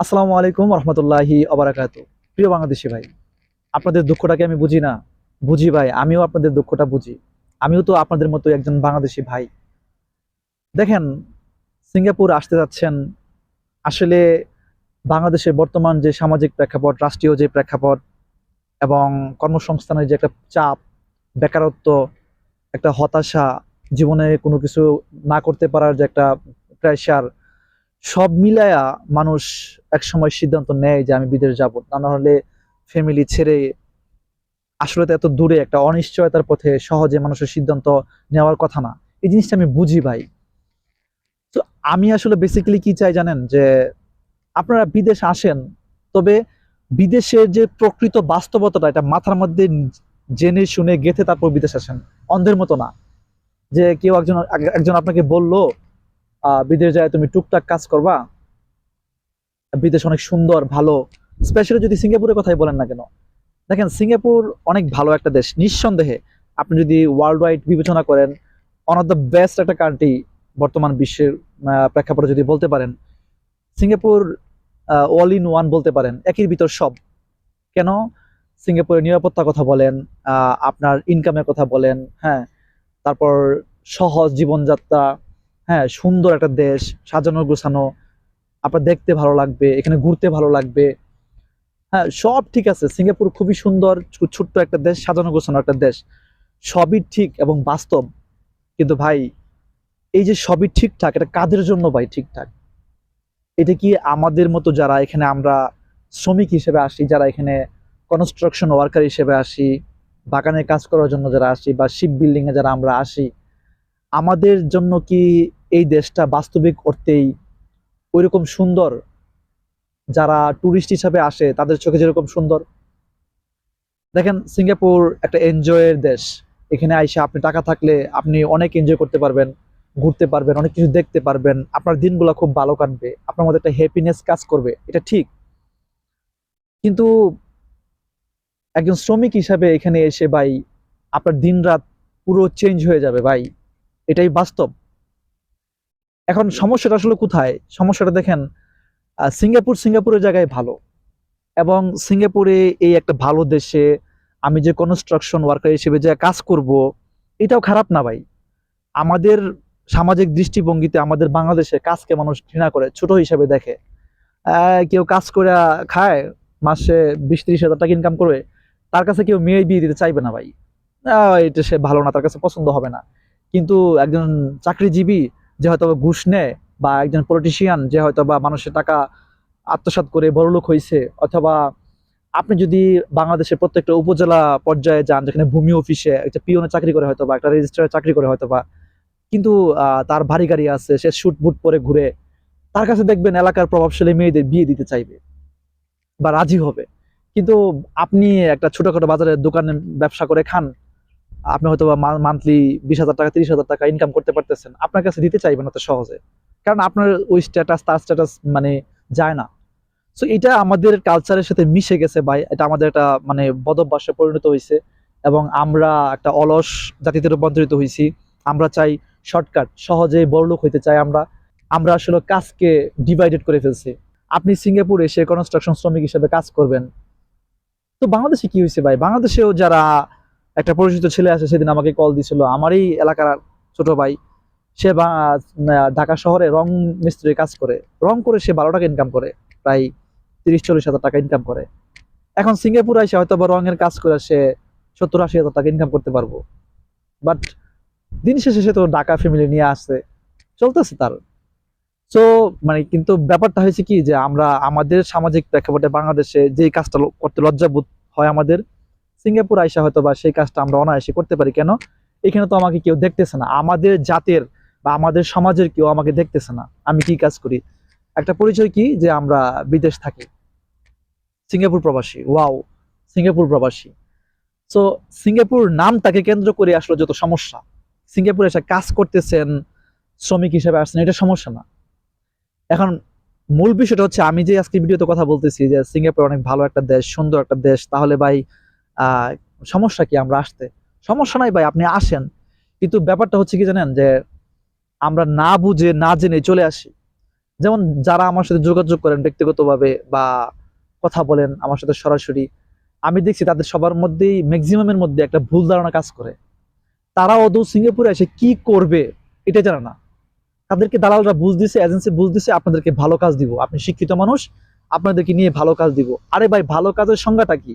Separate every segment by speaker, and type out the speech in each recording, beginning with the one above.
Speaker 1: আসসালামু আলাইকুম রহমতুল্লাহি অবরাকাত। প্রিয় বাংলাদেশি ভাই, আপনাদের দুঃখটাকে আমি বুঝি না? বুঝি ভাই, আমিও আপনাদের দুঃখটা বুঝি। আমিও তো আপনাদের মতো একজন বাংলাদেশি ভাই। দেখেন, সিঙ্গাপুর আসতে যাচ্ছেন, আসলে বাংলাদেশের বর্তমান যে সামাজিক প্রেক্ষাপট, রাষ্ট্রীয় যে প্রেক্ষাপট, এবং কর্মসংস্থানের যে একটা চাপ, বেকারত্ব, একটা হতাশা, জীবনে কোনো কিছু না করতে পারার যে একটা প্রেশার সব মিলায়া মানুষ এক সময় সিদ্ধান্ত নেয় যে আমি বিদেশ যাব। তা না হলে ফ্যামিলি ছেড়ে আসলে তো এত দূরে একটা অনিশ্চয়তার পথে সহজে মানুষের সিদ্ধান্ত নেওয়ার কথা না। এই জিনিসটা আমি বুঝি ভাই। তো আমি আসলে বেসিক্যালি কি চাই জানেন? যে আপনারা বিদেশ আসেন, তবে বিদেশের যে প্রকৃত বাস্তবতাটা, এটা মাথার মধ্যে জেনে শুনে গেথে তারপর বিদেশ আসেন। অন্ধের মতো না। যে কেউ একজন একজন আপনাকে বলল বিদেশ যায় তুমি টুকটাক কাজ করবা। বিদেশ অনেক সুন্দর, ভালো। স্পেশালি যদি সিঙ্গাপুরের কথাই বলেন না কেন। দেখেন, সিঙ্গাপুর অনেক ভালো একটা দেশ, নিঃসন্দেহে। আপনি যদি ওয়ার্ল্ড ওয়াইড বিবেচনা করেন ওয়ান অফ দ্য বেস্ট একটা কান্ট্রি বর্তমান বিশ্বের প্রেক্ষাপটে যদি বলতে পারেন, সিঙ্গাপুর অল ইন ওয়ান বলতে পারেন একই ভিতর সব। কেন? সিঙ্গাপুরের নিরাপত্তার কথা বলেন আপনার ইনকামের কথা বলেন হ্যাঁ। তারপর সহজ জীবনযাত্রা হ্যাঁ সুন্দর একটা দেশ সাজানো গোছানো, আপনার দেখতে ভালো লাগবে, এখানে ঘুরতে ভালো লাগবে। হ্যাঁ সব ঠিক আছে, সিঙ্গাপুর খুবই সুন্দর ছোট্ট একটা দেশ, সাজানো গোছানো একটা দেশ। সবই ঠিক এবং বাস্তব। কিন্তু ভাই, এই যে সবই ঠিকঠাক, এটা কাদের জন্য ভাই ঠিকঠাক? এটা কি আমাদের মতো যারা এখানে আমরা শ্রমিক হিসেবে আসি, যারা এখানে কনস্ট্রাকশন ওয়ার্কার হিসেবে আসি, বাগানে কাজ করার জন্য যারা আসি বা শিপ বিল্ডিং এ যারা আমরা আসি আমাদের জন্য কি এই দেশটা বাস্তবিক অর্থেই ওইরকম সুন্দর? যারা টুরিস্ট হিসাবে আসে, তাদের চোখে যেরকম সুন্দর? দেখেন, সিঙ্গাপুর একটা এনজয়ের দেশ। এখানে আইসে আপনি টাকা থাকলে আপনি অনেক এনজয় করতে পারবেন, ঘুরতে পারবেন, অনেক কিছু দেখতে পারবেন। আপনার দিনগুলো খুব ভালো কাটবে। আপনার মধ্যে একটা হ্যাপিনেস কাজ করবে। এটা ঠিক। কিন্তু একজন শ্রমিক হিসাবে এখানে এসে ভাই, আপনার দিনরাত পুরো চেঞ্জ হয়ে যাবে ভাই। এটাই বাস্তব। এখন সমস্যাটা আসলে কোথায়? সমস্যাটা দেখেন সিঙ্গাপুর সিঙ্গাপুরের জায়গায় ভালো এবং সিঙ্গাপুরে এই একটা ভালো দেশে আমি যে কনস্ট্রাকশন ওয়ার্কার হিসেবে যে কাজ করব এটাও খারাপ না ভাই। আমাদের সামাজিক দৃষ্টিভঙ্গিতে আমাদের বাংলাদেশে কাজকে মানুষ ঘৃণা করে ছোট হিসাবে দেখে। আহ, কেউ কাজ করে খায় মাসে বিশ ত্রিশ হাজার টাকা ইনকাম করে তার কাছে কেউ মেয়ে বিয়ে দিতে চাইবে না ভাই। আহ, এটা সে ভালো না তার কাছে পছন্দ হবে না। কিন্তু একজন চাকরিজীবী যে হয়তো ঘুষ নেয় বা একজন পলিটিশিয়ান যে হয়তো বা মানুষের টাকা আত্মসাৎ করে বড়লোক হয়েছে অথবা আপনি যদি বাংলাদেশের প্রত্যেকটা উপজেলা পর্যায়ে যান, যেখানে ভূমি অফিসে একটা পিওনে চাকরি করে হয়তো বা একটা রেজিস্ট্রারে চাকরি করে হয়তো বা কিন্তু তার ভারী গাড়ি আছে, সে শুট বুট পরে ঘুরে, তার কাছে দেখবেন এলাকার প্রভাবশালী মেয়েদের বিয়ে দিতে চাইবে বা রাজি হবে। কিন্তু আপনি একটা ছোটখাটো বাজারের দোকানে ব্যবসা করে খান আপনি হয়তো মান্থলি বিশ হাজার টাকা, তিরিশ হাজার টাকা ইনকাম করতে পারতেছেন, আপনার কাছে দিতে চাইবেন না তো সহজে। কারণ আপনার ওই স্ট্যাটাস তার স্ট্যাটাস মানে যায় না। সো এটা আমাদের কালচারের সাথে মিশে গেছে ভাই। এটা আমাদের একটা মানে বদভ্যাসে পরিণত হয়েছে এবং আমরা একটা অলস জাতিতে রূপান্তরিত হয়েছি। আমরা চাই শর্টকাট সহজে বড়লোক হইতে চাই আমরা। আমরা আসলে কাজকে ডিভাইডেড করে ফেলছি। আপনি সিঙ্গাপুরে এসে কনস্ট্রাকশন শ্রমিক হিসেবে কাজ করবেন। তো বাংলাদেশে কি হয়েছে ভাই? বাংলাদেশেও যারা একটা পরিচিত ছেলে আছে, সেদিন আমাকে কল দিছিল আমারই এলাকার ছোট ভাই, সে ঢাকা শহরে রং মিস্ত্রির কাজ করে। রং করে সে বারো টাকা ইনকাম করে, প্রায় তিরিশ, চল্লিশ হাজার টাকা ইনকাম করে। এখন সিঙ্গাপুর এসে হয়তো বা রঙের কাজ করে সে সত্তর, আশি হাজার টাকা ইনকাম করতে পারব। বাট দিন শেষে সে তো ঢাকা ফ্যামিলি নিয়ে আসছে। চলতেছে তার। তো মানে কিন্তু ব্যাপারটা হয়েছে কি যে আমরা, আমাদের সামাজিক প্রেক্ষাপটে বাংলাদেশে যে কাজটা করতে লজ্জাবোধ হয় আমাদের সিঙ্গাপুর আইসা হয়তো বা সেই কাজটা আমরা অনায়াসে করতে পারি। কেন? এখানে তো আমাকে কেউ দেখতেছে না। আমাদের জাতের বা আমাদের সমাজের কেউ আমাকে দেখতেছে না। আমি কি কাজ করি? একটা পরিচয় কি? যে আমরা বিদেশ থাকি। সিঙ্গাপুর প্রবাসী। ওয়াও, সিঙ্গাপুর প্রবাসী। তো সিঙ্গাপুর নামটাকে কেন্দ্র করে আসলে যত সমস্যা। সিঙ্গাপুরে এসে কাজ করতেছেন শ্রমিক হিসেবে আসছেন, এটা সমস্যা না। এখন মূল বিষয়টা হচ্ছে, আমি যে আজকে ভিডিওতে কথা বলতেছি যে সিঙ্গাপুর অনেক ভালো একটা দেশ, সুন্দর একটা দেশ, তাহলে ভাই সমস্যা কি আমরা আসতে? সমস্যা নাই ভাই, আপনি আসেন। কিন্তু ব্যাপারটা হচ্ছে কি জানেন যে, আমরা না বুঝে, না জেনে চলে আসি। যেমন যারা আমার সাথে যোগাযোগ করেন ব্যক্তিগতভাবে বা কথা বলেন আমার সাথে সরাসরি, আমি দেখছি তাদের সবার মধ্যেই ম্যাক্সিমামের মধ্যে একটা ভুল ধারণা কাজ করে। তারা অদৌ সিঙ্গাপুরে এসে কি করবে, এটা জানে না। তাদেরকে দালালরা বুঝ দিছে এজেন্সি বুঝ দিছে, আপনাদেরকে ভালো কাজ দিব। আপনি শিক্ষিত মানুষ, আপনাদেরকে নিয়ে ভালো কাজ দিব। আরে ভাই, ভালো কাজের সংজ্ঞাটা কি?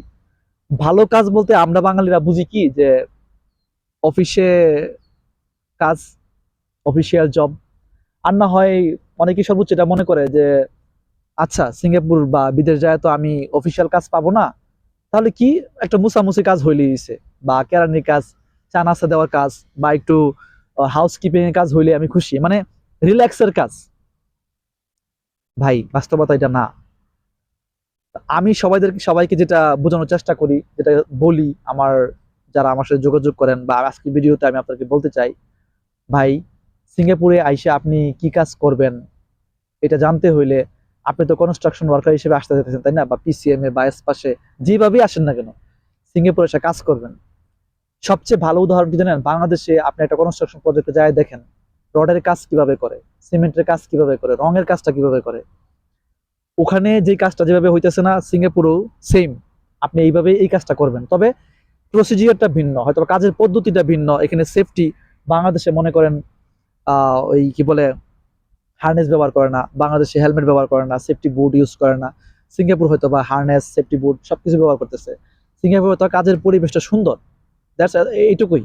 Speaker 1: ভালো কাজ বলতে আমরা বাঙালিরা বুঝি কি যে অফিসে কাজ, অফিসিয়াল জব, আর না হয় অনেকেই সর্বোচ্চ এটা মনে করে যে আচ্ছা সিঙ্গাপুর বা বিদেশ যায় তো আমি অফিসিয়াল কাজ পাবো না। তাহলে কি একটা মুসামুসি কাজ হইলেই হইছে বা কেরানির কাজ, চা নাস্তা দেওয়ার কাজ বা একটু হাউস কিপিং এর কাজ হইলে আমি খুশি। মানে রিল্যাক্সের কাজ। ভাই, বাস্তবতা এটা না। আমি সবাইদের সবাইকে যেটা বোঝানোর চেষ্টা করি, যেটা বলি, আমার যারা আমার সাথে যোগাযোগ করেন বা আজকে ভিডিওতে আমি আপনাকে বলতে চাই, ভাই, সিঙ্গাপুরে আইসে আপনি কি কাজ করবেন? এটা জানতে হইলে আপনি তো কনস্ট্রাকশন ওয়ার্কার হিসেবে আসতে যেতেছেন তাই না? বা পিসিএম এ বা পাশে যেভাবেই আসেন না কেন, সিঙ্গাপুরে এসে কাজ করবেন। সবচেয়ে ভালো উদাহরণ কি জানেন? বাংলাদেশে আপনি একটা কনস্ট্রাকশন প্রজেক্টে যায় দেখেন, রডের কাজ কীভাবে করে, সিমেন্টের কাজ কীভাবে করে, রঙের কাজটা কীভাবে করে ওখানে যে কাজটা যেভাবে হইতেছে না, সিঙ্গাপুরেও সেম আপনি এইভাবে এই কাজটা করবেন। তবে প্রসিজিয়ারটা ভিন্ন, হয়তো কাজের পদ্ধতিটা ভিন্ন। এখানে সেফটি বাংলাদেশে মনে করেন ওই কি বলে হার্নেস ব্যবহার করে না, বাংলাদেশে হেলমেট ব্যবহার করে না সেফটি বুট ইউজ করে না। সিঙ্গাপুর হয়তো বা হার্নেস সেফটি বুট সবকিছু ব্যবহার করতেছে। সিঙ্গাপুর তো কাজের পরিবেশটা সুন্দর। দ্যাটস এইটুকুই।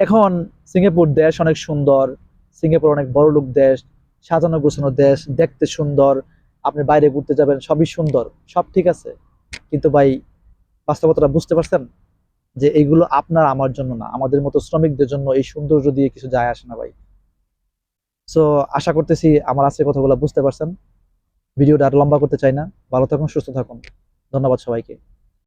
Speaker 1: এখন সিঙ্গাপুর দেশ অনেক সুন্দর, সিঙ্গাপুর অনেক বড় লোক দেশ। সাজানো গোছানো দেশ, দেখতে সুন্দর, আপনি বাইরে ঘুরতে যাবেন, সবই সুন্দর, সব ঠিক আছে। কিন্তু ভাই, বাস্তবতাটা বুঝতে পারছেন? যে এইগুলো আপনার, আমার জন্য না, আমাদের মতো শ্রমিকদের জন্য এই সৌন্দর্য দিয়ে কিছু যায় আসে না ভাই। সো আশা করতেছি আমার আজকের কথাগুলো বুঝতে পারছেন। ভিডিওটা আর লম্বা করতে চাই না। ভালো থাকুন, সুস্থ থাকুন। ধন্যবাদ সবাইকে।